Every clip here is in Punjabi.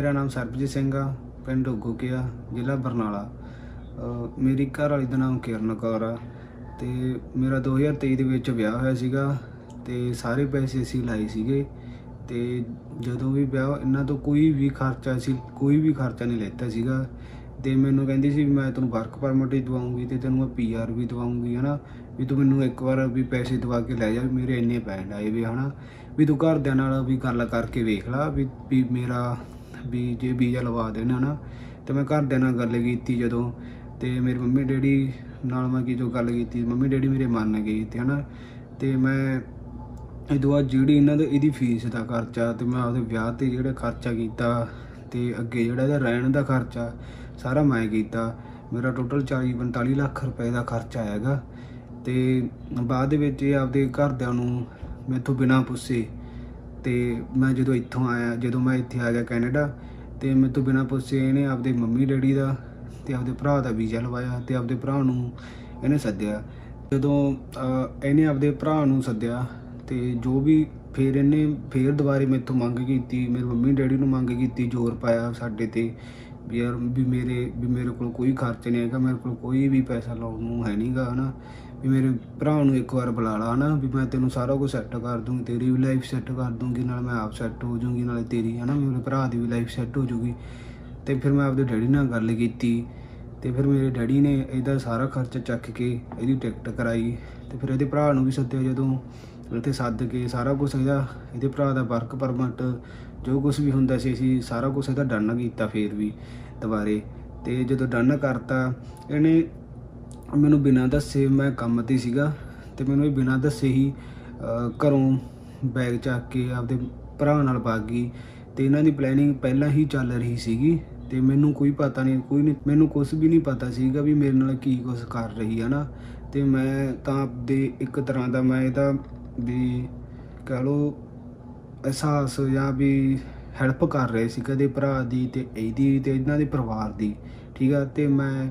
ਮੇਰਾ ਨਾਮ ਸਰਬਜੀਤ ਸਿੰਘ ਆ, ਪਿੰਡ ਉਗੋਕਿਆ ਜ਼ਿਲ੍ਹਾ ਬਰਨਾਲਾ। ਮੇਰੀ ਘਰ ਵਾਲੀ ਦਾ ਨਾਮ ਕਿਰਨ ਕੌਰ ਆ ਤੇ ਮੇਰਾ 2023 ਦੇ ਵਿੱਚ ਵਿਆਹ ਹੋਇਆ ਸੀਗਾ ਤੇ ਸਾਰੇ ਪੈਸੇ ਅਸੀਂ ਲਾਏ ਸੀਗੇ ਤੇ ਜਦੋਂ ਵੀ ਵਿਆਹ ਇਹਨਾਂ ਤੋਂ ਕੋਈ ਵੀ ਖਰਚਾ ਸੀ ਕੋਈ ਵੀ ਖਰਚਾ ਨਹੀਂ ਲੈਤਾ ਸੀਗਾ। ਤੇ ਮੈਨੂੰ ਕਹਿੰਦੀ ਸੀ ਵੀ ਮੈਂ ਤੈਨੂੰ ਵਰਕ ਪਰਮਿਟ ਹੀ ਦਵਾਉਂਗੀ ਤੇ ਤੈਨੂੰ ਮੈਂ ਪੀਆਰ ਵੀ ਦਵਾਉਂਗੀ, ਹਨਾ? ਵੀ ਤੂੰ ਮੈਨੂੰ ਇੱਕ ਵਾਰ ਵੀ ਪੈਸੇ ਦਵਾ ਕੇ ਲੈ ਜਾ ਮੇਰੇ ਇੰਨੇ ਪੈਸੇ ਆਏ ਵੀ, ਹਨਾ? ਵੀ ਤੂੰ ਘਰਦਿਆਂ ਨਾਲ ਵੀ ਗੱਲ ਕਰਕੇ ਵੇਖ ਲਾ ਵੀ ਮੇਰਾ ਵੀ ਜੇ ਵੀਜ਼ਾ ਲਵਾ ਦੇਣ ਹਨਾ, ਤੇ ਮੈਂ ਘਰਦਿਆਂ ਨਾਲ ਗੱਲ ਕੀਤੀ ਜਦੋਂ, ਤੇ ਮੇਰੇ ਮੰਮੀ ਡੈਡੀ ਨਾਲ ਮੈਂ ਕੀ ਜੋ ਗੱਲ ਕੀਤੀ, ਮੰਮੀ ਡੈਡੀ ਮੇਰੇ ਮੰਨ ਗਏ ਤੇ ਹਨਾ, ਤੇ ਮੈਂ ਇਹ ਤੋਂ ਬਾਅਦ ਜਿਹੜੀ ਇਹਨਾਂ ਦਾ, ਇਹਦੀ ਫੀਸ ਦਾ ਖਰਚਾ ਤੇ ਮੈਂ ਆਪਦੇ ਵਿਆਹ ਤੇ ਜਿਹੜਾ ਖਰਚਾ ਕੀਤਾ ਤੇ ਅੱਗੇ ਜਿਹੜਾ ਇਹਦਾ ਰਹਿਣ ਦਾ ਖਰਚਾ, ਸਾਰਾ ਮੈਂ ਕੀਤਾ। ਮੇਰਾ ਟੋਟਲ 40 45 ਲੱਖ ਰੁਪਏ ਦਾ ਖਰਚਾ ਆਏਗਾ ਤੇ ਬਾਅਦ ਦੇ ਵਿੱਚ ਇਹ ਆਪਦੇ ਘਰਦਿਆਂ ਨੂੰ ਮੈਥੋਂ ਬਿਨਾਂ ਪੁੱਛੇ ਤੇ ਮੈਂ ਜਦੋਂ ਇੱਥੋਂ ਆਇਆ, ਜਦੋਂ ਮੈਂ ਇੱਥੇ ਆ ਗਿਆ ਕੈਨੇਡਾ, ਤੇ ਮੇਰੇ ਤੋਂ ਬਿਨਾਂ ਪੁੱਛੇ ਇਹਨੇ ਆਪਦੇ ਮੰਮੀ, ਡੈਡੀ ਦਾ ਤੇ ਆਪਦੇ ਭਰਾ ਦਾ ਵੀਜ਼ਾ ਲਵਾਇਆ ਤੇ ਆਪਦੇ ਭਰਾ ਨੂੰ ਇਹਨੇ ਸੱਦਿਆ। ਜਦੋਂ ਇਹਨੇ ਆਪਦੇ ਭਰਾ ਨੂੰ ਸੱਦਿਆ ਤੇ ਜੋ ਵੀ ਫਿਰ ਇਹਨੇ ਫਿਰ ਦੁਬਾਰੇ ਮੇਥੋਂ ਮੰਗ ਕੀਤੀ, ਮੇਰੇ ਮੰਮੀ, ਡੈਡੀ ਨੂੰ ਮੰਗ ਕੀਤੀ, ਜ਼ੋਰ ਪਾਇਆ ਸਾਡੇ ਤੇ ਵੀ ਯਾਰ ਵੀ ਮੇਰੇ ਵੀ ਮੇਰੇ ਕੋਲ ਕੋਈ ਖਰਚ ਨਹੀਂ ਹੈਗਾ, ਮੇਰੇ ਕੋਲ ਕੋਈ ਵੀ ਪੈਸਾ ਲਾਉਣ ਨੂੰ ਹੈ ਨਹੀਂਗਾ ਹਨਾ। ਵੀ ਮੇਰੇ ਭਰਾ ਨੂੰ ਇੱਕ ਵਾਰ ਬੁਲਾ ਲਾ ਹਨਾ, ਵੀ ਮੈਂ ਤੈਨੂੰ ਸਾਰਾ ਕੁਝ ਸੈੱਟ ਕਰ ਦੂੰਗੀ, ਤੇਰੀ ਵੀ ਲਾਈਫ ਸੈੱਟ ਕਰ ਦੂੰਗੀ, ਨਾਲ ਮੈਂ ਆਪ ਸੈੱਟ ਹੋ ਜਾਊਂਗੀ, ਨਾਲੇ ਤੇਰੀ ਹਨਾ ਮੇਰੇ ਭਰਾ ਦੀ ਵੀ ਲਾਈਫ ਸੈੱਟ ਹੋ ਜਾਊਗੀ। ਤੇ ਫਿਰ ਮੈਂ ਆਪਦੇ ਡੈਡੀ ਨਾਲ ਗੱਲ ਕੀਤੀ, ਤੇ ਫਿਰ ਮੇਰੇ ਡੈਡੀ ਨੇ ਇਹਦਾ ਸਾਰਾ ਖਰਚਾ ਚੱਕ ਕੇ ਇਹਦੀ ਟਿਕਟ ਕਰਾਈ, ਤੇ ਫਿਰ ਇਹਦੇ ਭਰਾ ਨੂੰ ਵੀ ਸੱਦਿਆ ਜਦੋਂ, ਇੱਥੇ ਸੱਦ ਕੇ ਸਾਰਾ ਕੁਝ ਇਹਦਾ, ਇਹਦੇ ਭਰਾ ਦਾ ਵਰਕ ਪਰਮਿਟ ਜੋ ਕੁਝ ਵੀ ਹੁੰਦਾ ਸੀ, ਅਸੀਂ ਸਾਰਾ ਕੁਝ ਇਹਦਾ ਡਨ ਕੀਤਾ ਫੇਰ ਵੀ ਦੁਬਾਰੇ। ਤੇ ਜਦੋਂ ਡਨ ਕਰਤਾ, ਇਹਨੇ ਮੈਨੂੰ ਬਿਨਾਂ ਦੱਸੇ ਮੈਂ ਕੰਮ ਤੇ ਸੀਗਾ ਤੇ ਮੈਨੂੰ ਇਹ ਬਿਨਾਂ ਦੱਸੇ ਹੀ ਘਰੋਂ ਬੈਗ ਚੱਕ ਕੇ ਆਪਦੇ ਭਰਾ ਨਾਲ ਭੱਗ ਗਈ ਤੇ ਇਹਨਾਂ ਦੀ ਪਲੈਨਿੰਗ ਪਹਿਲਾਂ ਹੀ ਚੱਲ ਰਹੀ ਸੀਗੀ ਤੇ ਮੈਨੂੰ ਕੋਈ ਪਤਾ ਨਹੀਂ, ਕੋਈ ਨਹੀਂ, ਮੈਨੂੰ ਕੁਝ ਵੀ ਨਹੀਂ ਪਤਾ ਸੀਗਾ ਵੀ ਮੇਰੇ ਨਾਲ ਕੀ ਕੁਝ ਕਰ ਰਹੀ ਹੈ ਨਾ। ਤੇ ਮੈਂ ਤਾਂ ਆਪਦੇ ਇੱਕ ਤਰ੍ਹਾਂ ਦਾ ਮੈਂ ਇਹਦਾ ਵੀ ਕਹ ਲੋ ਅਹਿਸਾਸ ਜਾਂ ਵੀ ਹੈਲਪ ਕਰ ਰਹੇ ਸੀ ਕਦੇ ਭਰਾ ਦੀ ਤੇ ਇਹਦੀ ਤੇ ਇਹਨਾਂ ਦੇ ਪਰਿਵਾਰ ਦੀ, ਠੀਕ ਆ? ਤੇ ਮੈਂ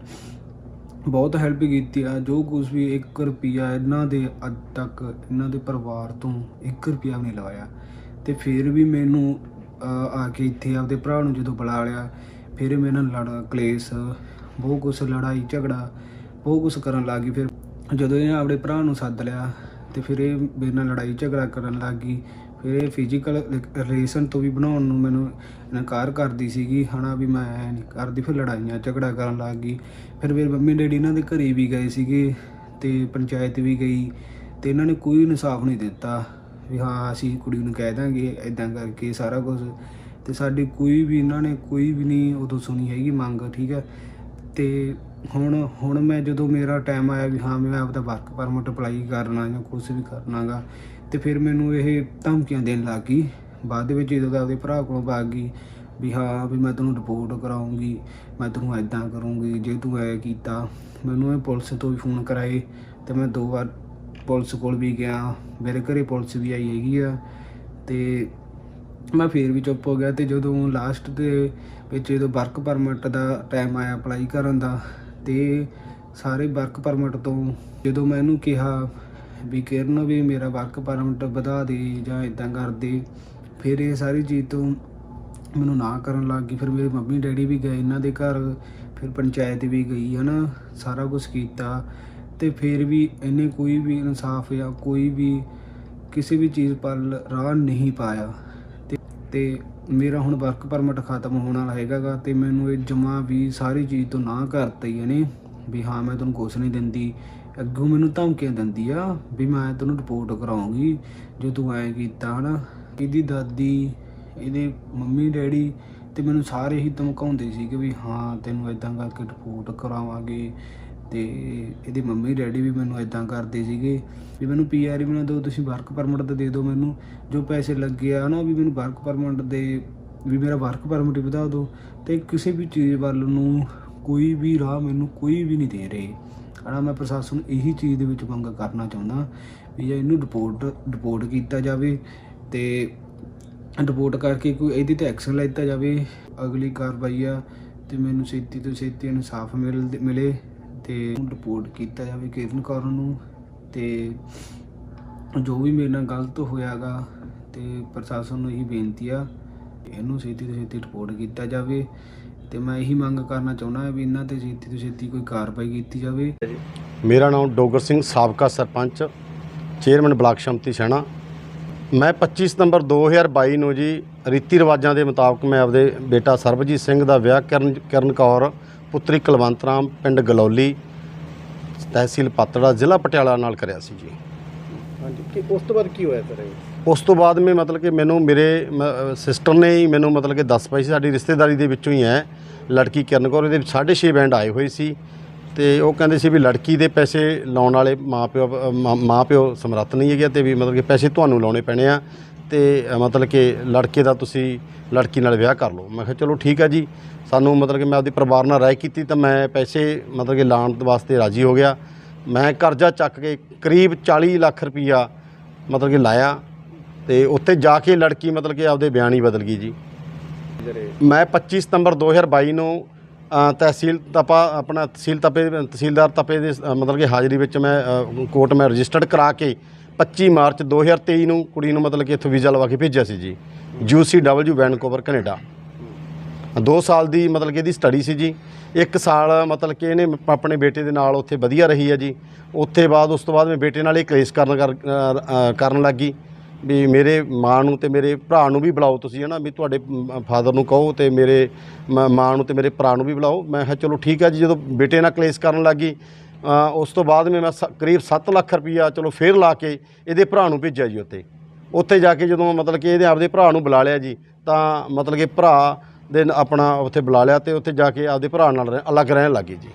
ਬਹੁਤ ਹੈਲਪ ਕੀਤੀ ਆ। ਜੋ ਕੁਝ ਵੀ 1 ਰੁਪਿਆ ਇਹਨਾਂ ਦੇ ਅੱਜ ਤੱਕ, ਇਹਨਾਂ ਦੇ ਪਰਿਵਾਰ ਤੋਂ 1 ਰੁਪਿਆ ਵੀ ਨਹੀਂ ਲਵਾਇਆ। ਤੇ ਫਿਰ ਵੀ ਮੈਨੂੰ ਆ ਕੇ ਇੱਥੇ ਆਪਦੇ ਭਰਾ ਨੂੰ ਜਦੋਂ ਬੁਲਾ ਲਿਆ, ਫਿਰ ਮੇਰੇ ਨਾਲ ਲੜ, ਕਲੇਸ਼, ਬਹੁਤ ਕੁਛ ਲੜਾਈ, ਝਗੜਾ, ਬਹੁਤ ਕੁਛ ਕਰਨ ਲੱਗ ਗਈ। ਫਿਰ ਜਦੋਂ ਇਹ ਆਪਣੇ ਭਰਾ ਨੂੰ ਸੱਦ ਲਿਆ, ਤੇ ਫਿਰ ਇਹ ਮੇਰੇ ਨਾਲ ਲੜਾਈ, ਝਗੜਾ ਕਰਨ ਲੱਗ ਗਈ। ਫਿਰ ਇਹ ਫਿਜ਼ੀਕਲ ਰਿਲੇਸ਼ਨ ਤੋਂ ਵੀ ਬਣਾਉਣ ਨੂੰ ਮੈਨੂੰ ਇਨਕਾਰ ਕਰਦੀ ਸੀਗੀ ਹਨਾ ਵੀ ਮੈਂ ਐਂ ਨਹੀਂ ਕਰਦੀ, ਫਿਰ ਲੜਾਈਆਂ, ਝਗੜਾ ਕਰਨ ਲੱਗ ਗਈ। ਫਿਰ ਮੇਰੇ ਮੰਮੀ ਡੈਡੀ ਇਹਨਾਂ ਦੇ ਘਰੇ ਵੀ ਗਏ ਸੀਗੇ ਤੇ ਪੰਚਾਇਤ ਵੀ ਗਈ ਤੇ ਇਹਨਾਂ ਨੇ ਕੋਈ ਇਨਸਾਫ ਨਹੀਂ ਦਿੱਤਾ ਵੀ ਹਾਂ, ਅਸੀਂ ਕੁੜੀ ਨੂੰ ਕਹਿ ਦਾਂਗੇ ਇਦਾਂ ਕਰਕੇ ਸਾਰਾ ਕੁਝ ਤੇ ਸਾਡੀ ਕੋਈ ਵੀ ਇਹਨਾਂ ਨੇ ਕੋਈ ਵੀ ਨਹੀਂ ਉਦੋਂ ਸੁਣੀ ਹੈਗੀ ਮੰਗ, ਠੀਕ ਹੈ? ਤੇ ਹੁਣ ਹੁਣ ਮੈਂ ਜਦੋਂ ਮੇਰਾ ਟਾਈਮ ਆਇਆ ਵੀ ਹਾਂ, ਮੈਂ ਆਪਦਾ ਵਰਕ ਪਰਮਿਟ ਅਪਲਾਈ ਕਰਨਾ ਜਾਂ ਕੁਝ ਵੀ ਕਰਨਾਗਾ ਤੇ ਫਿਰ ਮੈਨੂੰ ਇਹ ਧਮਕੀਆਂ ਦੇਣ ਲੱਗ ਗਈ। ਬਾਅਦ ਦੇ ਵਿੱਚ ਜਦੋਂ ਆਪਦੇ ਭਰਾ ਕੋਲੋਂ ਪਾ ਗਈ ਵੀ ਹਾਂ, ਵੀ ਮੈਂ ਤੈਨੂੰ ਰਿਪੋਰਟ ਕਰਾਉਂਗੀ, ਮੈਂ ਤੈਨੂੰ ਐਦਾਂ ਕਰੂੰਗੀ, ਜੇ ਤੂੰ ਐ ਕੀਤਾ, ਮੈਨੂੰ ਇਹ ਪੁਲਿਸ ਤੋਂ ਵੀ ਫੋਨ ਕਰਾਏ ਤੇ ਮੈਂ ਦੋ ਵਾਰ ਪੁਲਿਸ ਕੋਲ ਵੀ ਗਿਆ, ਮੇਰੇ ਘਰੇ ਪੁਲਿਸ ਵੀ ਆਈ ਹੈਗੀ ਆ ਤੇ ਮੈਂ ਫੇਰ ਵੀ ਚੁੱਪ ਹੋ ਗਿਆ ਤੇ ਜਦੋਂ ਲਾਸਟ ਦੇ ਵਿੱਚ ਜਦੋਂ ਵਰਕ ਪਰਮਿਟ ਦਾ ਟਾਈਮ ਆਇਆ ਅਪਲਾਈ ਕਰਨ ਦਾ ਤੇ ਸਾਰੇ ਵਰਕ ਪਰਮਿਟ ਤੋਂ ਜਦੋਂ ਮੈਂ ਇਹਨੂੰ ਕਿਹਾ ਵੀ ਕਿਰਨ ਵੀ ਮੇਰਾ ਵਰਕ ਪਰਮਿਟ ਵਧਾ ਦੇ ਜਾਂ ਇਦਾਂ ਕਰ ਦੇ। ਫਿਰ ਇਹ ਸਾਰੀ ਚੀਜ਼ ਤੋਂ ਮੈਨੂੰ ਨਾ ਕਰਨ ਲੱਗ ਗਈ। ਫਿਰ ਮੇਰੇ ਮੰਮੀ ਡੈਡੀ ਵੀ ਗਏ, ਇਹਨਾਂ ਦੇ ਘਰ। ਫਿਰ ਪੰਚਾਇਤ ਵੀ ਗਈ, ਹਨਾ, ਸਾਰਾ ਕੁਝ ਕੀਤਾ। ਤੇ ਫਿਰ ਵੀ ਇਹਨੇ ਕੋਈ ਵੀ ਇਨਸਾਫ ਜਾਂ ਕੋਈ ਵੀ ਕਿਸੇ ਵੀ ਚੀਜ਼ ਪਰ ਰਾਹ ਨਹੀਂ ਪਾਇਆ। ਤੇ ਤੇ ਮੇਰਾ ਹੁਣ ਵਰਕ ਪਰਮਿਟ ਖਤਮ ਹੋਣ ਵਾਲਾ ਹੈਗਾਗਾ ਤੇ ਮੈਨੂੰ ਇਹ ਜਮਾ ਵੀ ਸਾਰੀ ਚੀਜ਼ ਤੋਂ ਨਾ ਕਰਤੀ ਇਹਨੇ। ਵੀ ਹਾਂ, ਮੈਂ ਤੁਹਾਨੂੰ ਕੁਛ ਨਹੀਂ ਦਿੰਦੀ। ਅੱਗੋਂ ਮੈਨੂੰ ਧਮਕੀਆਂ ਦਿੰਦੀ ਆ ਵੀ ਮੈਂ ਤੈਨੂੰ ਰਿਪੋਰਟ ਕਰਾਉਂਗੀ, ਜੇ ਤੂੰ ਐਂ ਕੀਤਾ ਹਨਾ। ਇਹਦੀ ਦਾਦੀ, ਇਹਦੇ ਮੰਮੀ, ਡੈਡੀ ਤੇ ਮੈਨੂੰ ਸਾਰੇ ਹੀ ਧਮਕਾਉਂਦੇ ਸੀ ਕਿ ਵੀ ਹਾਂ, ਤੈਨੂੰ ਇਦਾਂ ਕਰਕੇ ਰਿਪੋਰਟ ਕਰਾਵਾਂਗੇ ਤੇ ਇਹਦੇ ਮੰਮੀ, ਡੈਡੀ ਵੀ ਮੈਨੂੰ ਇਦਾਂ ਕਰਦੇ ਸੀਗੇ ਵੀ ਮੈਨੂੰ ਪੀਆਰ ਵੀ ਨਾ ਦਿਓ, ਤੁਸੀਂ ਵਰਕ ਪਰਮਿਟ ਤਾਂ ਦੇ ਦਿਓ ਮੈਨੂੰ। ਜੋ ਪੈਸੇ ਲੱਗੇ ਆ ਨਾ ਵੀ ਮੈਨੂੰ ਵਰਕ ਪਰਮਿਟ ਦੇ, ਵੀ ਮੇਰਾ ਵਰਕ ਪਰਮਿਟ ਵਧਾ ਦਿਓ। ਤੇ ਕਿਸੇ ਵੀ ਚੀਜ਼ ਵੱਲ ਨੂੰ ਕੋਈ ਵੀ ਰਾਹ ਮੈਨੂੰ ਕੋਈ ਵੀ ਨਹੀਂ ਦੇ ਰਹੇ। ਹਨਾ ਮੈਂ ਪ੍ਰਸ਼ਾਸਨ ਨੂੰ ਇਹੀ ਚੀਜ਼ ਦੇ ਵਿੱਚ ਮੰਗ ਕਰਨਾ ਚਾਹੁੰਦਾ ਵੀ ਜੇ ਇਹਨੂੰ ਰਿਪੋਰਟ ਰਿਪੋਰਟ ਕੀਤਾ ਜਾਵੇ ਤੇ ਰਿਪੋਰਟ ਕਰਕੇ ਕੋਈ ਇਹਦੀ ਤੇ ਐਕਸ਼ਨ ਲਿੱਤਾ ਜਾਵੇ, ਅਗਲੀ ਕਾਰਵਾਈ ਆ ਤੇ ਮੈਨੂੰ ਛੇਤੀ ਤੋਂ ਛੇਤੀ ਇਨਸਾਫ ਮਿਲ, ਮਿਲੇ ਤੇ ਰਿਪੋਰਟ ਕੀਤਾ ਜਾਵੇ ਕਿਰਨ ਕੌਰ ਨੂੰ ਤੇ ਜੋ ਵੀ ਮੇਰੇ ਨਾਲ ਗਲਤ ਹੋਇਆਗਾ ਤੇ ਪ੍ਰਸ਼ਾਸਨ ਨੂੰ ਇਹੀ ਬੇਨਤੀ ਆ, ਇਹਨੂੰ ਛੇਤੀ ਤੋਂ ਛੇਤੀ ਰਿਪੋਰਟ ਕੀਤਾ ਜਾਵੇ। ਤੇ ਮੈਂ ਇਹੀ ਮੰਗ ਕਰਨਾ ਚਾਹੁੰਦਾ ਹਾਂ ਵੀ ਇਹਨਾਂ ਤੇ ਛੇਤੀ ਤੋਂ ਛੇਤੀ ਕੋਈ ਕਾਰਵਾਈ ਕੀਤੀ ਜਾਵੇ। ਮੇਰਾ ਨਾਮ ਡੋਗਰ ਸਿੰਘ ਸਾਬਕਾ ਸਰਪੰਚ ਚੇਅਰਮੈਨ ਬਲਾਕ ਸ਼ਮਤੀ ਸੈਣਾ। ਮੈਂ 25 ਸਤੰਬਰ 2022 ਨੂੰ ਜੀ ਰੀਤੀ ਰਿਵਾਜਾਂ ਦੇ ਮੁਤਾਬਕ ਮੈਂ ਆਪਦੇ ਬੇਟਾ ਸਰਬਜੀਤ ਸਿੰਘ ਦਾ ਵਿਆਹ ਕਰਨ ਕਰਨ ਕੌਰ ਪੁੱਤਰੀ ਕੁਲਵੰਤ ਰਾਮ ਪਿੰਡ ਗਲੌਲੀ ਤਹਿਸੀਲ ਪਾਤੜਾ ਜ਼ਿਲ੍ਹਾ ਪਟਿਆਲਾ ਨਾਲ ਕਰਿਆ ਸੀ ਜੀ। ਹਾਂਜੀ ਕਿ ਉਸ ਤੋਂ ਬਾਅਦ ਕੀ ਹੋਇਆ ਸਰ ਉਸ ਤੋਂ ਬਾਅਦ ਮੈਂ ਮਤਲਬ ਕਿ ਮੈਨੂੰ ਮੇਰੇ ਸਿਸਟਰ ਨੇ ਹੀ ਮੈਨੂੰ ਮਤਲਬ ਕਿ ਦੱਸ ਪਈ ਸੀ ਸਾਡੀ ਰਿਸ਼ਤੇਦਾਰੀ ਦੇ ਵਿੱਚੋਂ ਹੀ ਹੈ। ਲੜਕੀ ਕਿਰਨ ਕੌਰ ਇਹਦੇ 6.5 ਬੈਂਡ ਆਏ ਹੋਏ ਸੀ ਤੇ ਉਹ ਕਹਿੰਦੇ ਸੀ ਵੀ ਲੜਕੀ ਦੇ ਪੈਸੇ ਲਾਉਣ ਵਾਲੇ ਮਾਪਿਓ ਅ, ਮਾਂ ਮਾਪਿਓ ਸਮਰੱਥ ਨਹੀਂ ਹੈਗੇ ਤੇ ਵੀ ਮਤਲਬ ਕਿ ਪੈਸੇ ਤੁਹਾਨੂੰ ਲਾਉਣੇ ਪੈਣੇ ਆ ਤੇ ਮਤਲਬ ਕਿ ਲੜਕੇ ਦਾ ਤੁਸੀਂ ਲੜਕੀ ਨਾਲ ਵਿਆਹ ਕਰ ਲਓ। ਮੈਂ ਕਿਹਾ ਚਲੋ ਠੀਕ ਆ ਜੀ ਸਾਨੂੰ ਮਤਲਬ ਕਿ ਮੈਂ ਆਪਦੇ ਪਰਿਵਾਰ ਨਾਲ ਰਾਏ ਕੀਤੀ ਤਾਂ ਮੈਂ ਪੈਸੇ ਮਤਲਬ ਕਿ ਲਾਉਣ ਵਾਸਤੇ ਰਾਜੀ ਹੋ ਗਿਆ। ਮੈਂ ਕਰਜ਼ਾ ਚੱਕ ਕੇ ਕਰੀਬ 40 ਲੱਖ ਰੁਪਈਆ ਮਤਲਬ ਕਿ ਲਾਇਆ ਤੇ ਉੱਥੇ ਜਾ ਕੇ ਲੜਕੀ ਮਤਲਬ ਕਿ ਆਪਦੇ ਬਿਆਨ ਹੀ ਬਦਲ ਗਈ ਜੀ। ਮੈਂ 25 ਸਤੰਬਰ 2022 ਨੂੰ ਤਹਿਸੀਲ ਤਪਾ ਆਪਣਾ ਤਹਿਸੀਲ ਤਪੇ ਤਹਿਸੀਲਦਾਰ ਤਪੇ ਦੇ ਮਤਲਬ ਕਿ ਹਾਜ਼ਰੀ ਵਿੱਚ ਮੈਂ ਕੋਰਟ ਮੈਂ ਰਜਿਸਟਰਡ ਕਰਾ ਕੇ 25 ਮਾਰਚ 2023 ਨੂੰ ਕੁੜੀ ਨੂੰ ਮਤਲਬ ਕਿ ਇੱਥੋਂ ਵੀਜ਼ਾ ਲਵਾ ਕੇ ਭੇਜਿਆ ਸੀ ਜੀ। ਯੂਸੀਡਬਲਯੂ ਵੈਨਕੂਵਰ ਕੈਨੇਡਾ। 2 ਸਾਲ ਦੀ ਮਤਲਬ ਕਿ ਇਹਦੀ ਸਟੱਡੀ ਸੀ ਜੀ। ਇੱਕ ਸਾਲ ਮਤਲਬ ਕਿ ਇਹਨੇ ਆਪਣੇ ਬੇਟੇ ਦੇ ਨਾਲ ਉੱਥੇ ਵਧੀਆ ਰਹੀ ਹੈ ਜੀ। ਉੱਥੇ ਬਾਅਦ ਉਸ ਤੋਂ ਬਾਅਦ ਮੈਂ ਬੇਟੇ ਨਾਲ ਇਹ ਕਲੇਸ਼ ਕਰਨ ਕਰ- ਅ, ਅ, ਕਰਨ ਲੱਗੀ ਵੀ ਮੇਰੇ ਮਾਂ ਨੂੰ ਤੇ ਮੇਰੇ ਭਰਾ ਨੂੰ ਵੀ ਬੁਲਾਓ ਤੁਸੀਂ ਹਨਾ? ਵੀ ਤੁਹਾਡੇ ਫਾਦਰ ਨੂੰ ਕਹੋ ਤੇ ਮੇਰੇ ਮ- ਮਾਂ ਨੂੰ ਤੇ ਮੇਰੇ ਭਰਾ ਨੂੰ ਵੀ ਬੁਲਾਓ। ਮੈਂ ਕਿਹਾ ਚਲੋ ਠੀਕ ਹੈ ਜੀ ਜਦੋਂ ਬੇਟੇ ਨਾਲ ਕਲੇਸ਼ ਕਰਨ ਲੱਗੀ ਅ, ਉਸ ਤੋਂ ਬਾਅਦ ਮੈਂ ਮੈਂ ਸ- ਕਰੀਬ 7 ਲੱਖ ਰੁਪਈਆ ਚਲੋ ਫੇਰ ਲਾ ਕੇ ਇਹਦੇ ਭਰਾ ਨੂੰ ਭੇਜਿਆ ਜੀ ਉੱਥੇ। ਉੱਥੇ ਜਾ ਕੇ ਜਦੋਂ ਮਤਲਬ ਕਿ ਇਹਦੇ ਆਪਦੇ ਭਰਾ ਨੂੰ ਬੁਲਾ ਲਿਆ ਜੀ ਤਾਂ ਮਤਲਬ ਕਿ ਭਰਾ ਦੇ ਆਪਣਾ ਉੱਥੇ ਬੁਲਾ ਲਿਆ ਤੇ ਉੱਥੇ ਜਾ ਕੇ ਆਪਦੇ ਭਰਾ ਨਾਲ ਰਹਿ- ਅਲੱਗ ਰਹਿਣ ਲੱਗੇ ਜੀ।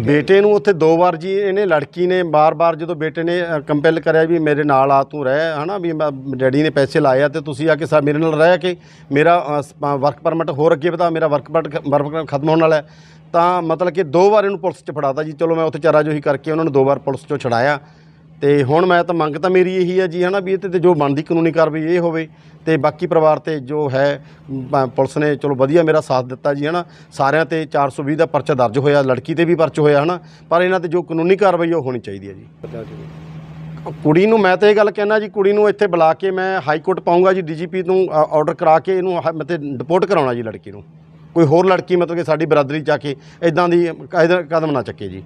ਬੇਟੇ ਨੂੰ ਉੱਥੇ ਦੋ ਵਾਰ ਜੀ, ਇਹਨੇ ਲੜਕੀ ਨੇ ਬਾਰ-ਬਾਰ ਜਦੋਂ ਬੇਟੇ ਨੇ ਕੰਪੈਲ ਕਰਿਆ ਵੀ ਮੇਰੇ ਨਾਲ ਆ, ਤੂੰ ਰਹਿ, ਹਨਾ, ਵੀ ਮੈਂ- ਡੈਡੀ ਨੇ ਪੈਸੇ ਲਾਏ ਆ ਤੇ ਤੁਸੀਂ ਆ ਕੇ ਸਾ, ਮੇਰੇ ਨਾਲ ਰਹਿ ਕੇ ਮੇਰਾ ਵਰਕ ਪਰਮਿਟ ਹੋਰ ਅੱਗੇ ਵਧਾ, ਮੇਰਾ ਵਰਕ ਪਰਮਿਟ ਖਤਮ ਹੋਣ ਵਾਲਾ ਹੈ। ਤਾਂ ਮਤਲਬ ਕਿ ਦੋ ਵਾਰ ਇਹਨੂੰ ਪੁਲਿਸ 'ਚ ਫੜਾਤਾ ਜੀ, ਚਲੋ ਮੈਂ ਉੱਥੇ ਚਾਰਾਜੋਹੀ ਕਰਕੇ ਉਹਨਾਂ ਨੂੰ ਦੋ ਵਾਰ ਪੁਲਿਸ 'ਚੋਂ ਛਡਾਇਆ। ਤੇ ਹੁਣ ਮੈਂ ਤਾਂ ਮੰਗ ਤਾਂ ਮੇਰੀ ਇਹੀ ਹੈ ਜੀ ਹਨਾ ਵੀ ਇਹ 'ਤੇ ਜੋ ਬਣਦੀ ਕਾਨੂੰਨੀ ਕਾਰਵਾਈ ਇਹ ਹੋਵੇ ਤੇ ਬਾਕੀ ਪਰਿਵਾਰ ਤੇ ਜੋ ਹੈ ਮ, ਪੁਲਿਸ ਨੇ ਚਲੋ ਵਧੀਆ ਮੇਰਾ ਸਾਥ ਦਿੱਤਾ ਜੀ ਹਨਾ। ਸਾਰਿਆਂ ਤੇ 420 ਦਾ ਪਰਚਾ ਦਰਜ ਹੋਇਆ ਲੜਕੀ ਤੇ ਵੀ ਪਰਚ ਹੋਇਆ ਹਨਾ। ਪਰ ਇਹਨਾਂ ਤੇ ਜੋ ਕਾਨੂੰਨੀ ਕਾਰਵਾਈ ਉਹ ਹੋਣੀ ਚਾਹੀਦੀ ਹੈ ਜੀ। ਕੁੜੀ ਨੂੰ ਮੈਂ ਤਾਂ ਇਹ ਗੱਲ ਕਹਿਣਾ ਜੀ ਕੁੜੀ ਨੂੰ ਇੱਥੇ ਬੁਲਾ ਕੇ ਮੈਂ ਹਾਈ ਕੋਰਟ ਪਾਉਂਗਾ ਜੀ ਡੀਜੀਪੀ ਨੂੰ ਆਰਡਰ ਕਰਾ ਕੇ ਇਹਨੂੰ ਹ- ਮਤੇ ਡਿਪੋਰਟ ਕਰਾਉਣਾ ਜੀ ਲੜਕੀ ਨੂੰ। ਕੋਈ ਹੋਰ ਲੜਕੀ ਮਤਲਬ ਕਿ ਸਾਡੀ ਬਰਾਦਰੀ ਚ ਆ ਕੇ ਇਦਾਂ ਦੀ ਕਾਇਦਾ ਕਦਮ ਨਾ ਚੱਕੇ ਜੀ।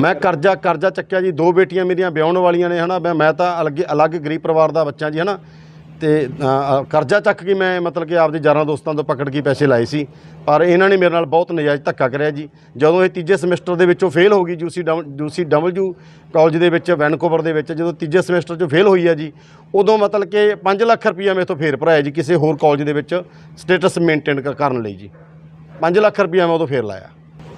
ਮੈਂ ਕਰਜ਼ਾ ਕਰਜ਼ਾ ਚੱਕਿਆ ਜੀ ਦੋ ਬੇਟੀਆਂ ਮੇਰੀਆਂ ਵਿਆਹੁਣ ਵਾਲੀਆਂ ਨੇ ਹਨਾ ਮੈਂ ਮੈਂ ਤਾਂ ਅਲੱਗ ਅਲੱਗ ਗਰੀਬ ਪਰਿਵਾਰ ਦਾ ਬੱਚਾ ਜੀ ਹਨਾ। ਤੇ ਅ, ਕਰਜ਼ਾ ਚੱਕ ਕੇ ਮੈਂ ਮਤਲਬ ਕਿ ਆਪਦੇ ਯਾਰਾਂ ਦੋਸਤਾਂ ਤੋਂ ਪਕੜ ਕੇ ਪੈਸੇ ਲਾਏ ਸੀ। ਪਰ ਇਹਨਾਂ ਨੇ ਮੇਰੇ ਨਾਲ ਬਹੁਤ ਨਜਾਇਜ਼ ਧੱਕਾ ਕਰਿਆ ਜੀ। ਜਦੋਂ ਇਹ ਤੀਜੇ ਸਮੈਸਟਰ ਦੇ ਵਿੱਚੋਂ ਫੇਲ ਹੋ ਗਈ ਯੂਸੀ ਯੂਸੀ ਡਬਲਯੂ ਕਾਲਜ ਦੇ ਵਿੱਚ ਵੈਨਕੂਵਰ ਦੇ ਵਿੱਚ ਜਦੋਂ ਤੀਜੇ ਸਮੈਸਟਰ 'ਚ ਫੇਲ ਹੋਈ ਹੈ ਜੀ ਉਦੋਂ ਮਤਲਬ ਕਿ 5 ਲੱਖ ਰੁਪਈਆ ਮੇਰੇ ਤੋਂ ਫੇਰ ਭਰਾਇਆ ਜੀ ਕਿਸੇ ਹੋਰ ਕਾਲਜ ਦੇ ਵਿੱਚ ਸਟੇਟਸ ਮੇਨਟੇਨ ਕਰਨ ਲਈ ਜੀ। 5 ਲੱਖ ਰੁਪਈਆ ਮੈਂ ਉਦੋਂ ਫੇਰ ਲਾਇਆ।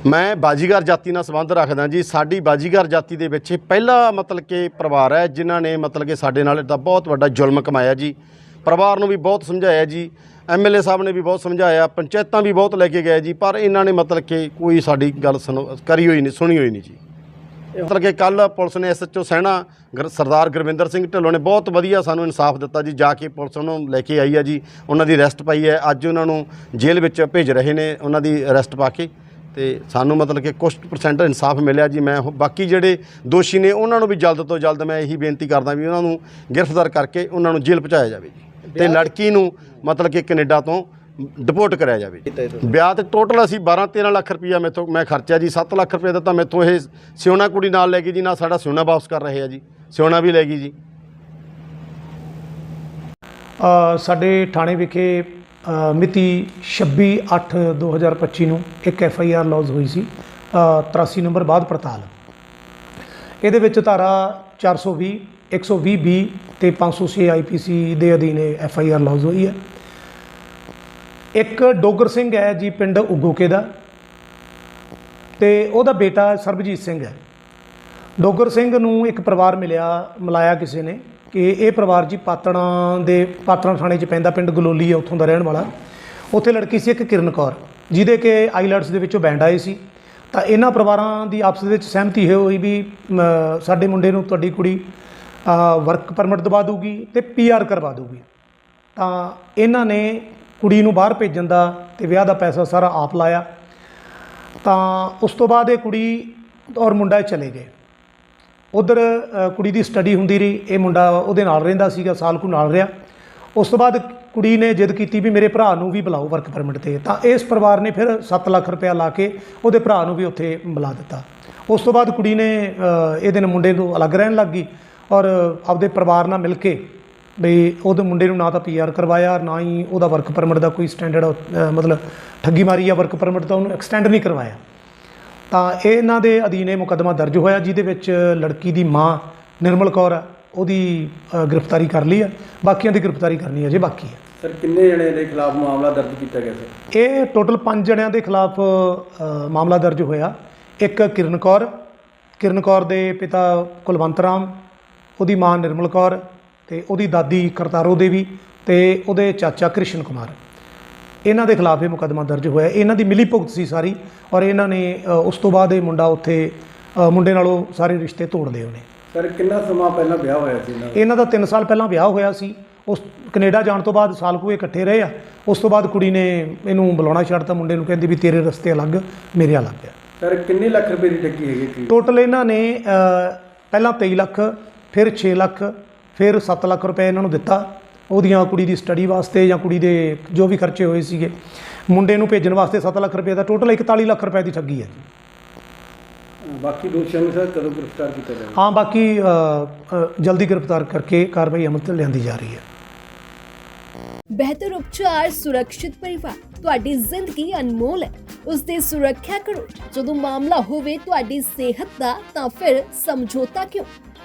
ਮੈਂ ਬਾਜੀਗਰ ਜਾਤੀ ਨਾਲ ਸੰਬੰਧ ਰੱਖਦਾ ਜੀ। ਸਾਡੀ ਬਾਜੀਗਰ ਜਾਤੀ ਦੇ ਵਿੱਚ ਇਹ ਪਹਿਲਾ ਮਤਲਬ ਕਿ ਪਰਿਵਾਰ ਹੈ, ਜਿਨ੍ਹਾਂ ਨੇ ਮਤਲਬ ਕਿ ਸਾਡੇ ਨਾਲ ਦਾ ਬਹੁਤ ਵੱਡਾ ਜ਼ੁਲਮ ਕਮਾਇਆ ਜੀ। ਪਰਿਵਾਰ ਨੂੰ ਵੀ ਬਹੁਤ ਸਮਝਾਇਆ ਜੀ। ਐਮਐਲਏ ਸਾਹਿਬ ਨੇ ਵੀ ਬਹੁਤ ਸਮਝਾਇਆ, ਪੰਚਾਇਤਾਂ ਵੀ ਬਹੁਤ ਲੈ ਕੇ ਗਏ ਜੀ, ਪਰ ਇਹਨਾਂ ਨੇ ਮਤਲਬ ਕਿ ਕੋਈ ਸਾਡੀ ਗੱਲ ਸੁਣੋ, ਕਰੀ ਹੋਈ ਨਹੀਂ, ਸੁਣੀ ਹੋਈ ਨਹੀਂ ਜੀ। ਮਤਲਬ ਕਿ ਕੱਲ ਪੁਲਿਸ ਨੇ ਐਸਐਚਓ ਸੈਣਾ, ਗੁਰ- ਸਰਦਾਰ ਗੁਰਵਿੰਦਰ ਸਿੰਘ ਢਿੱਲੋਂ ਨੇ ਬਹੁਤ ਵਧੀਆ ਸਾਨੂੰ ਇਨਸਾਫ ਦਿੱਤਾ ਜੀ। ਜਾ ਕੇ ਪੁਲਿਸ ਉਹਨੂੰ ਲੈ ਕੇ ਆਈ ਹੈ ਜੀ। ਉਹਨਾਂ ਦੀ ਅਰੈਸਟ ਪਾਈ ਹੈ। ਅੱਜ ਉਹਨਾਂ ਨੂੰ ਜੇਲ੍ਹ ਵਿੱਚ ਭੇਜ ਰਹੇ ਨੇ, ਉਹਨਾਂ ਦੀ ਅਰੈਸਟ ਪਾ ਕੇ। ਤੇ ਸਾਨੂੰ ਮਤਲਬ ਕਿ ਕੁਛ ਪਰਸੈਂਟ ਇਨਸਾਫ ਮਿਲਿਆ ਜੀ। ਮੈਂ ਬਾਕੀ ਜਿਹੜੇ ਦੋਸ਼ੀ ਨੇ ਉਹਨਾਂ ਨੂੰ ਵੀ ਜਲਦ ਤੋਂ ਜਲਦ ਮੈਂ ਇਹੀ ਬੇਨਤੀ ਕਰਦਾ ਵੀ ਉਹਨਾਂ ਨੂੰ ਗ੍ਰਿਫਤਾਰ ਕਰਕੇ ਉਹਨਾਂ ਨੂੰ ਜੇਲ੍ਹ ਪਹੁੰਚਾਇਆ ਜਾਵੇ ਜੀ। ਤੇ ਲੜਕੀ ਨੂੰ ਮਤਲਬ ਕਿ ਕੈਨੇਡਾ ਤੋਂ ਡਿਪੋਰਟ ਕਰਾਇਆ ਜਾਵੇ ਵਿਆਹ ਤੇ ਟੋਟਲ ਅਸੀਂ 12 13 ਲੱਖ ਰੁਪਈਆ ਮੇਥੋਂ ਮੈਂ ਖਰਚਿਆ ਜੀ। 7 ਲੱਖ ਰੁਪਏ ਦਾ ਤਾਂ ਮੇਥੋਂ ਇਹ ਸਿਉਣਾ ਕੁੜੀ ਨਾਲ ਲੈ ਗਈ ਜੀ ਨਾ ਸਾਡਾ ਸਿਉਣਾ ਵਾਪਸ ਕਰ ਰਹੇ ਆ ਜੀ। ਸਿਉਣਾ ਵੀ ਲੈ ਗਈ ਜੀ। ਸਾਡੇ ਥਾਣੇ ਵਿਖੇ ਮਿਤੀ 26/8/2025 ਨੂੰ ਇੱਕ ਐਫ ਆਈ ਆਰ ਲੌਜ ਹੋਈ ਸੀ ਅ, 83 ਨੰਬਰ ਬਾਅਦ ਪੜਤਾਲ। ਇਹਦੇ ਵਿੱਚ ਧਾਰਾ 420 120 ਬੀ ਤੇ 506 ਆਈਪੀਸੀ ਦੇ ਅਧੀਨ ਐਫ ਆਈ ਆਰ ਲੌਜ ਹੋਈ ਹੈ। ਇੱਕ ਡੋਗਰ ਸਿੰਘ ਹੈ ਜੀ ਪਿੰਡ ਉਗੋਕੇ ਦਾ ਤੇ ਉਹਦਾ ਬੇਟਾ ਸਰਬਜੀਤ ਸਿੰਘ ਹੈ। ਡੋਗਰ ਸਿੰਘ ਨੂੰ ਇੱਕ ਪਰਿਵਾਰ ਮਿਲਿਆ ਮਿਲਾਇਆ ਕਿਸੇ ਨੇ। ਕਿ ਇਹ ਪਰਿਵਾਰ ਜੀ ਪਾਤੜਾਂ ਦੇ ਪਾਤੜਾਂ ਥਾਣੇ 'ਚ ਪੈਂਦਾ, ਪਿੰਡ ਗਲੋਲੀ ਹੈ ਉੱਥੋਂ ਦਾ ਰਹਿਣ ਵਾਲਾ। ਉੱਥੇ ਲੜਕੀ ਸੀ ਇੱਕ ਕਿਰਨ ਕੌਰ, ਜਿਹਦੇ ਕਿ ਆਈਲੈਟਸ ਦੇ ਵਿੱਚੋਂ ਬੈਂਡ ਆਏ ਸੀ। ਤਾਂ ਇਹਨਾਂ ਪਰਿਵਾਰਾਂ ਦੀ ਆਪਸ ਦੇ ਵਿੱਚ ਸਹਿਮਤੀ ਇਹ ਹੋਈ ਵੀ ਸਾਡੇ ਮੁੰਡੇ ਨੂੰ ਤੁਹਾਡੀ ਕੁੜੀ ਵਰਕ ਪਰਮਿਟ ਦਵਾ ਦੂਗੀ ਤੇ ਪੀਆਰ ਕਰਵਾ ਦੂਗੀ ਤਾਂ ਇਹਨਾਂ ਨੇ ਕੁੜੀ ਨੂੰ ਬਾਹਰ ਭੇਜਣ ਦਾ ਤੇ ਵਿਆਹ ਦਾ ਪੈਸਾ ਸਾਰਾ ਆਪ ਲਾਇਆ। ਤਾਂ ਉਸ ਤੋਂ ਬਾਅਦ ਇਹ ਕੁੜੀ ਔਰ ਮੁੰਡਾ ਚਲੇ ਗਏ। ਉਧਰ ਕੁੜੀ ਦੀ ਸਟੱਡੀ ਹੁੰਦੀ ਰਹੀ। ਇਹ ਮੁੰਡਾ ਉਹਦੇ ਨਾਲ ਰਹਿੰਦਾ ਸੀਗਾ ਸਾਲ ਕੁ ਨਾਲ ਰਿਹਾ। ਉਸ ਤੋਂ ਬਾਅਦ ਕੁੜੀ ਨੇ ਜਿੱਦ ਕੀਤੀ ਵੀ ਮੇਰੇ ਭਰਾ ਨੂੰ ਵੀ ਬੁਲਾਓ ਵਰਕ ਪਰਮਿਟ ਤੇ। ਤਾਂ ਇਸ ਪਰਿਵਾਰ ਨੇ ਫਿਰ 7 ਲੱਖ ਰੁਪਇਆ ਲਾ ਕੇ ਉਹਦੇ ਭਰਾ ਨੂੰ ਵੀ ਉੱਥੇ ਬੁਲਾ ਦਿੱਤਾ। ਉਸ ਤੋਂ ਬਾਅਦ ਕੁੜੀ ਨੇ ਅ, ਇਹਦੇ ਨਾਲ ਮੁੰਡੇ ਨੂੰ ਅਲੱਗ ਰਹਿਣ ਲੱਗ ਗਈ ਔਰ ਆਪਦੇ ਪਰਿਵਾਰ ਨਾਲ ਮਿਲ ਕੇ ਵੀ ਉਹਦੇ ਮੁੰਡੇ ਨੂੰ ਨਾ ਤਾਂ ਪੀਆਰ ਕਰਵਾਇਆ ਨਾ ਹੀ ਉਹਦਾ ਵਰਕ ਪਰਮਿਟ ਦਾ ਕੋਈ ਸਟੈਂਡਰਡ ਮਤਲਬ ਠੱਗੀ ਮਾਰੀ ਆ ਵਰਕ ਪਰਮਿਟ ਤਾਂ ਉਹਨੂੰ ਐਕਸਟੈਂਡ ਨਹੀਂ ਕਰਵਾਇਆ। ਤਾਂ ਇਹ ਇਹਨਾਂ ਦੇ ਅਧੀਨ ਇਹ ਮੁਕੱਦਮਾ ਦਰਜ ਹੋਇਆ ਜਿਹਦੇ ਵਿੱਚ ਲੜਕੀ ਦੀ ਮਾਂ ਨਿਰਮਲ ਕੌਰ ਆ, ਉਹਦੀ ਗ੍ਰਿਫਤਾਰੀ ਕਰ ਲਈ ਹੈ। ਬਾਕੀਆਂ ਦੀ ਗ੍ਰਿਫਤਾਰੀ ਕਰਨੀ ਅਜੇ ਬਾਕੀ ਹੈ। ਸਰ ਕਿੰਨੇ ਜਣੇ ਦੇ ਖਿਲਾਫ ਮਾਮਲਾ ਦਰਜ ਕੀਤਾ ਗਿਆ ਸਰ ਇਹ ਟੋਟਲ 5 ਜਣਿਆਂ ਦੇ ਖਿਲਾਫ ਮਾਮਲਾ ਦਰਜ ਹੋਇਆ। ਇੱਕ ਕਿਰਨ ਕੌਰ ਕਿਰਨ ਕੌਰ ਦੇ ਪਿਤਾ ਕੁਲਵੰਤ ਰਾਮ ਉਹਦੀ ਮਾਂ ਨਿਰਮਲ ਕੌਰ ਤੇ ਉਹਦੀ ਦਾਦੀ ਕਰਤਾਰੋ ਦੇਵੀ ਤੇ ਉਹਦੇ ਚਾਚਾ ਕ੍ਰਿਸ਼ਨ ਕੁਮਾਰ। ਇਹਨਾਂ ਦੇ ਖਿਲਾਫ ਇਹ ਮੁਕੱਦਮਾ ਦਰਜ ਹੋਇਆ ਇਹਨਾਂ ਦੀ ਮਿਲੀ ਭੁਗਤ ਸੀ ਸਾਰੀ ਔਰ ਇਹਨਾਂ ਨੇ ਉਸ ਤੋਂ ਬਾਅਦ ਇਹ ਮੁੰਡਾ ਉੱਥੇ ਮੁੰਡੇ ਨਾਲੋਂ ਸਾਰੇ ਰਿਸ਼ਤੇ ਤੋੜ ਲਏ ਉਹਨੇ। ਸਰ ਕਿੰਨਾ ਸਮਾਂ ਪਹਿਲਾਂ ਵਿਆਹ ਹੋਇਆ ਸੀ ਇਹਨਾਂ ਦਾ? ਇਹਨਾਂ ਦਾ 3 ਸਾਲ ਪਹਿਲਾਂ ਵਿਆਹ ਹੋਇਆ ਸੀ। ਉਸ ਕੈਨੇਡਾ ਜਾਣ ਤੋਂ ਬਾਅਦ ਸਾਲ ਕੁ ਇਕੱਠੇ ਰਹੇ ਆ। ਉਸ ਤੋਂ ਬਾਅਦ ਕੁੜੀ ਨੇ ਇਹਨੂੰ ਬੁਲਾਉਣਾ ਛੱਡਤਾ ਮੁੰਡੇ ਨੂੰ ਕਹਿੰਦੀ ਵੀ ਤੇਰੇ ਰਸਤੇ ਅਲੱਗ ਮੇਰੇ ਅਲੱਗ ਆ। ਸਰ ਕਿੰਨੇ ਲੱਖ ਰੁਪਏ ਦੀ ਠੱਗੀ ਹੈਗੀ ਸੀ? ਟੋਟਲ ਇਹਨਾਂ ਨੇ ਪਹਿਲਾਂ 23 ਲੱਖ ਫਿਰ 6 ਲੱਖ ਫਿਰ 7 ਲੱਖ ਰੁਪਏ ਇਹਨਾਂ ਨੂੰ ਦਿੱਤਾ। ਉਹਦੀਆਂ ਕੁੜੀ ਦੀ ਸਟੱਡੀ ਵਾਸਤੇ ਜਾਂ ਕੁੜੀ ਦੇ ਜੋ ਵੀ ਖਰਚੇ ਹੋਏ ਸੀਗੇ ਮੁੰਡੇ ਨੂੰ ਭੇਜਣ ਵਾਸਤੇ 7 ਲੱਖ ਰੁਪਏ ਦਾ ਟੋਟਲ 41 ਲੱਖ ਰੁਪਏ ਦੀ ਠੱਗੀ ਹੈ ਜੀ। ਬਾਕੀ ਦੋਸ਼ੀਆਂ ਨੂੰ ਸਰ ਕਦੋਂ ਗ੍ਰਿਫਤਾਰ ਕੀਤਾ ਜਾਵੇਗਾ? ਹਾਂ ਬਾਕੀ ਜਲਦੀ ਗ੍ਰਿਫਤਾਰ ਕਰਕੇ ਕਾਰਵਾਈ ਅਮਲ ਤੇ ਲਿਆਂਦੀ ਜਾ ਰਹੀ ਹੈ। ਬਿਹਤਰ ਉਪਚਾਰ ਸੁਰੱਖਿਅਤ ਪਰਿਵਾਰ ਤੁਹਾਡੀ ਜ਼ਿੰਦਗੀ ਅਨਮੋਲ ਹੈ। ਉਸ ਦੀ ਸੁਰੱਖਿਆ ਕਰੋ। ਜਦੋਂ ਮਾਮਲਾ ਹੋਵੇ ਤੁਹਾਡੀ ਸਿਹਤ ਦਾ ਤਾਂ ਫਿਰ ਸਮਝੌਤਾ ਕਿਉਂ?